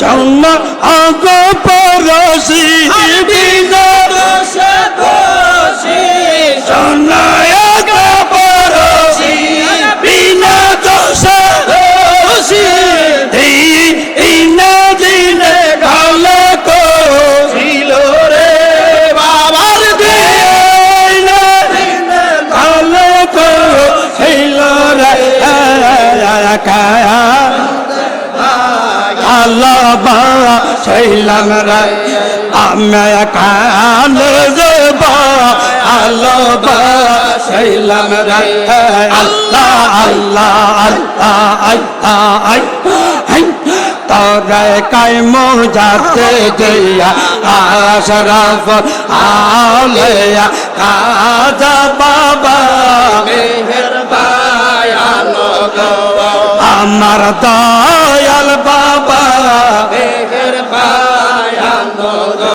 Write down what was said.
চন্ন আগ পরশি বিনা দোষে দোষী চন্ন আগ পরশি বিনা দোষ দোষী দিন দিনে গাল ছিল রে বাবার দিন গাল রে কায়া বাবা শৈলাম রে। আমি কান দেব আল্লাহ বাবা শৈলাম রে। আল্লাহ আল্লাহ আল্লাহ আল্লাহ তোরে কাই মোজাতে দিয়া আশরাফ আলেয়া কাজা বাবা। মেহের বায়ালো গো। আমার বাবা